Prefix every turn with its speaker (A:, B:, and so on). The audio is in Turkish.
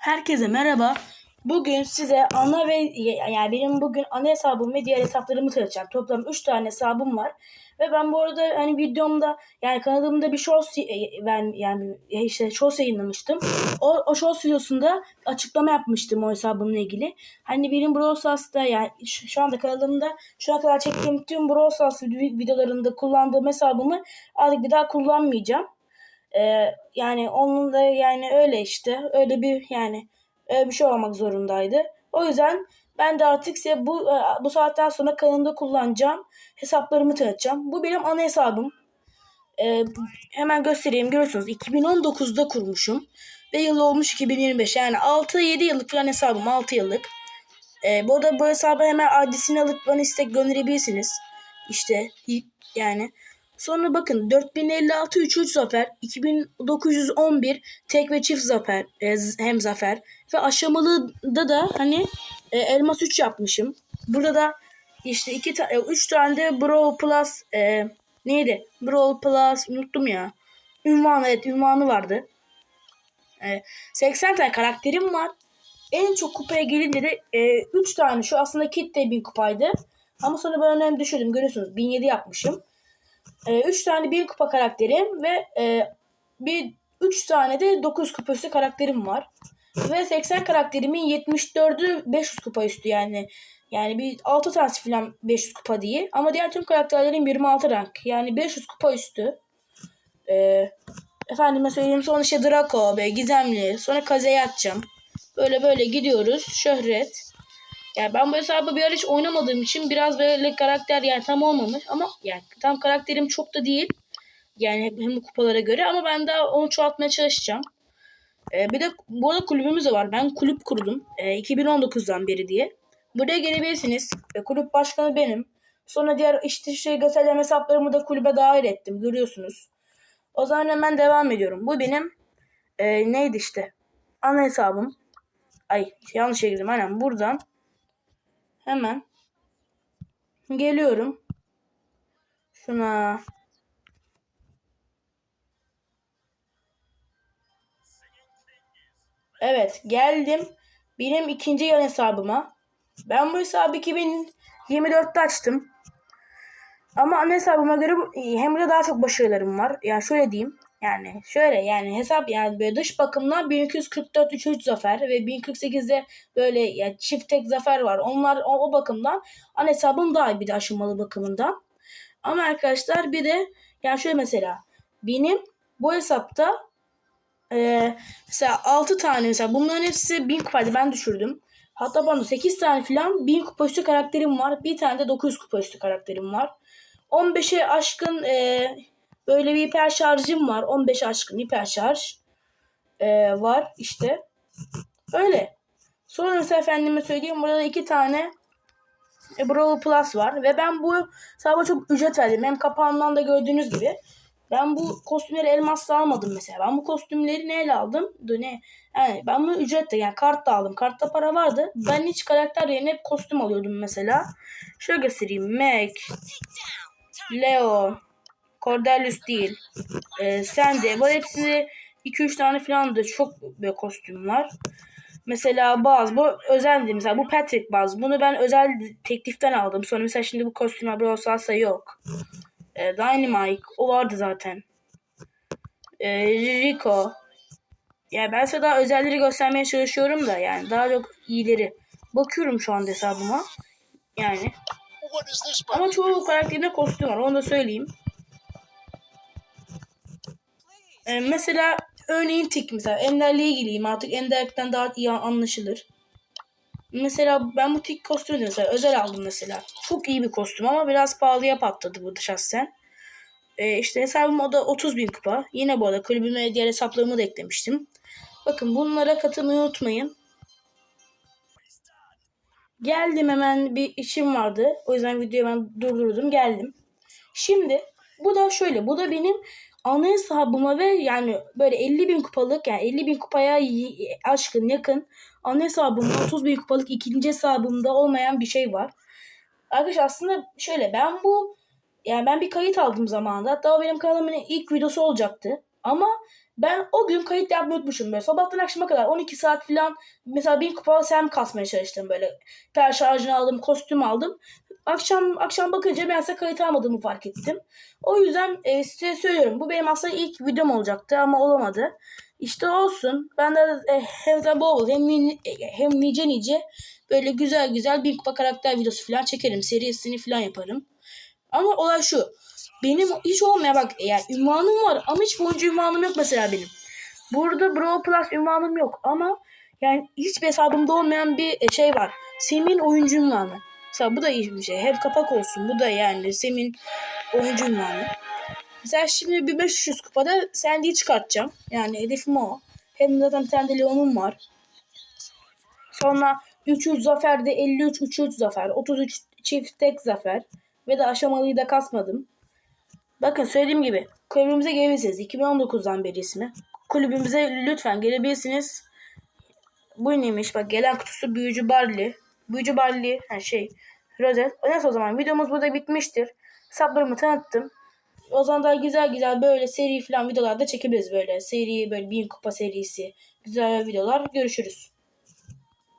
A: Herkese merhaba. Bugün size ana ve yani benim bugün ana hesabım ve diğer hesaplarımı tanıtacağım. Toplam 3 tane hesabım var. Ve ben bu arada hani videomda yani kanalımda bir shorts ben yani işte shorts yayınlamıştım. O, o shorts videosunda açıklama yapmıştım o hesabımla ilgili. Hani benim Brawl Stars'ta yani şu, şu anda kanalımda şu ana kadar çektiğim tüm Brawl Stars videolarında kullandığım hesabımı artık bir daha kullanmayacağım. Ee, yani onun da yani öyle işte öyle bir yani öyle bir şey olmak zorundaydı. O yüzden ben de artık size bu e, bu saatten sonra kanalımda kullanacağım hesaplarımı tanıtacağım. Bu benim ana hesabım. Ee, hemen göstereyim görüyorsunuz 2019'da kurmuşum ve yıl olmuş 2025 yani 6-7 yıllık falan hesabım 6 yıllık. Ee, bu da bu hesabı hemen adresini alıp bana istek gönderebilirsiniz. İşte yani Sonra bakın 4056 3 3 zafer, 2911 tek ve çift zafer e, hem zafer ve aşamalı da da hani e, elmas 3 yapmışım. Burada da işte iki tane 3 tane de Brawl Plus e, neydi? Brawl Plus unuttum ya. Ünvanı evet ünvanı vardı. E, 80 tane karakterim var. En çok kupaya gelince de e, 3 tane şu aslında kit de 1000 kupaydı. Ama sonra ben önemli düşürdüm görüyorsunuz 1007 yapmışım. 3 e, tane 1000 kupa karakterim ve e, bir 3 tane de 900 kupa üstü karakterim var. Ve 80 karakterimin 74'ü 500 kupa üstü yani. Yani bir 6 tanesi falan 500 kupa diye. Ama diğer tüm karakterlerim 26 rank. Yani 500 kupa üstü. Ee, efendime söyleyeyim sonra işte Draco, be, Gizemli. Sonra Kaze'ye atacağım. Böyle böyle gidiyoruz. Şöhret. Yani ben bu hesabı bir ara hiç oynamadığım için biraz böyle karakter yani tam olmamış ama yani tam karakterim çok da değil. Yani hem kupalara göre ama ben daha onu çoğaltmaya çalışacağım. Ee, bir de bu arada kulübümüz de var. Ben kulüp kurdum. Ee, 2019'dan beri diye. Buraya gelebilirsiniz. Ee, kulüp başkanı benim. Sonra diğer işte şey gösterilen hesaplarımı da kulübe dahil ettim. Görüyorsunuz. O zaman hemen devam ediyorum. Bu benim e, neydi işte? Ana hesabım. Ay yanlış girdim. Aynen buradan Hemen geliyorum. Şuna Evet geldim. Benim ikinci yan hesabıma. Ben bu hesabı 2024'te açtım. Ama ana hesabıma göre hem de daha çok başarılarım var. Yani şöyle diyeyim. Yani şöyle yani hesap yani böyle dış bakımdan 1244 3 3 zafer ve 1048'de böyle yani çift tek zafer var. Onlar o, o bakımdan an hesabım daha iyi bir de aşamalı bakımından. Ama arkadaşlar bir de yani şöyle mesela benim bu hesapta e, mesela 6 tane mesela bunların hepsi 1000 kupaydı ben düşürdüm. Hatta bana 8 tane falan 1000 kupa üstü karakterim var. Bir tane de 900 kupa üstü karakterim var. 15'e aşkın e, Böyle bir hiper şarjım var. 15 aşkın hiper şarj ee, var işte. Öyle. Sonra mesela efendime söyleyeyim burada iki tane e, Brawl Plus var. Ve ben bu hesaba çok ücret verdim. Hem kapağından da gördüğünüz gibi. Ben bu kostümleri elmasla almadım mesela. Ben bu kostümleri neyle aldım? Ne? Yani ben bunu ücretle yani kartla aldım. Kartta para vardı. Ben hiç karakter yerine hep kostüm alıyordum mesela. Şöyle göstereyim. Mac, Leo, Cordelius değil. Ee, sen de. Bu hepsini 2-3 tane falan da çok bir kostüm var. Mesela bazı bu özeldi mesela bu Patrick bazı bunu ben özel tekliften aldım. Sonra mesela şimdi bu kostümler Brawl Stars'a yok. Ee, Dynamite o vardı zaten. Ee, Rico. Yani ben size daha özelleri göstermeye çalışıyorum da yani daha çok iyileri. Bakıyorum şu an hesabıma. Yani. Ama çoğu karakterine kostüm var onu da söyleyeyim. Ee, mesela örneğin tik mesela Ender'le ilgiliyim artık Ender'den daha iyi anlaşılır. Mesela ben bu tik kostümü mesela özel aldım mesela. Çok iyi bir kostüm ama biraz pahalıya patladı bu şahsen. Ee, işte hesabım o da 30 bin kupa. Yine bu arada kulübüme diğer hesaplarımı da eklemiştim. Bakın bunlara katılmayı unutmayın. Geldim hemen bir işim vardı. O yüzden videoyu ben durdurdum geldim. Şimdi bu da şöyle. Bu da benim ana hesabıma ve yani böyle 50 bin kupalık yani 50 bin kupaya aşkın yakın ana hesabımda 30 bin kupalık ikinci hesabımda olmayan bir şey var. Arkadaşlar aslında şöyle ben bu yani ben bir kayıt aldım zamanında. Hatta o benim kanalımın ilk videosu olacaktı. Ama Ben o gün kayıt yapmayı unutmuşum böyle. Sabahtan akşama kadar 12 saat falan mesela bin kupa sem kasmaya çalıştım böyle. Per şarjını aldım, kostüm aldım. Akşam akşam bakınca ben size kayıt almadığımı fark ettim. O yüzden e, size söylüyorum. Bu benim aslında ilk videom olacaktı ama olamadı. İşte olsun. Ben de e, hem de bol bol hem, e, hem nice nice böyle güzel güzel bir kupa karakter videosu falan çekerim. Serisini falan yaparım. Ama olay şu. Benim hiç olmayan bak yani ünvanım var ama hiç oyuncu ünvanım yok mesela benim. Burada Brawl Plus ünvanım yok ama yani hiçbir hesabımda olmayan bir e, şey var. Sem'in oyuncu ünvanı. Mesela bu da iyi bir şey. Hem kapak olsun. Bu da yani Sem'in oyuncu ünvanı. Mesela şimdi bir 500 kupada Sandy'yi çıkartacağım. Yani hedefim o. Hem zaten bir tane var. Sonra 3-3 zaferde 53 3-3 zafer. 33 çift tek zafer. Ve de aşamalıyı da kasmadım. Bakın söylediğim gibi kulübümüze gelebilirsiniz. 2019'dan beri ismi. Kulübümüze lütfen gelebilirsiniz. Bu neymiş bak gelen kutusu büyücü Barley. Büyücü Barley ha şey rozet. Neyse o zaman videomuz burada bitmiştir. Hesaplarımı tanıttım. O zaman daha güzel güzel böyle seri falan videolar da çekebiliriz böyle. Seri böyle bin kupa serisi. Güzel videolar. Görüşürüz.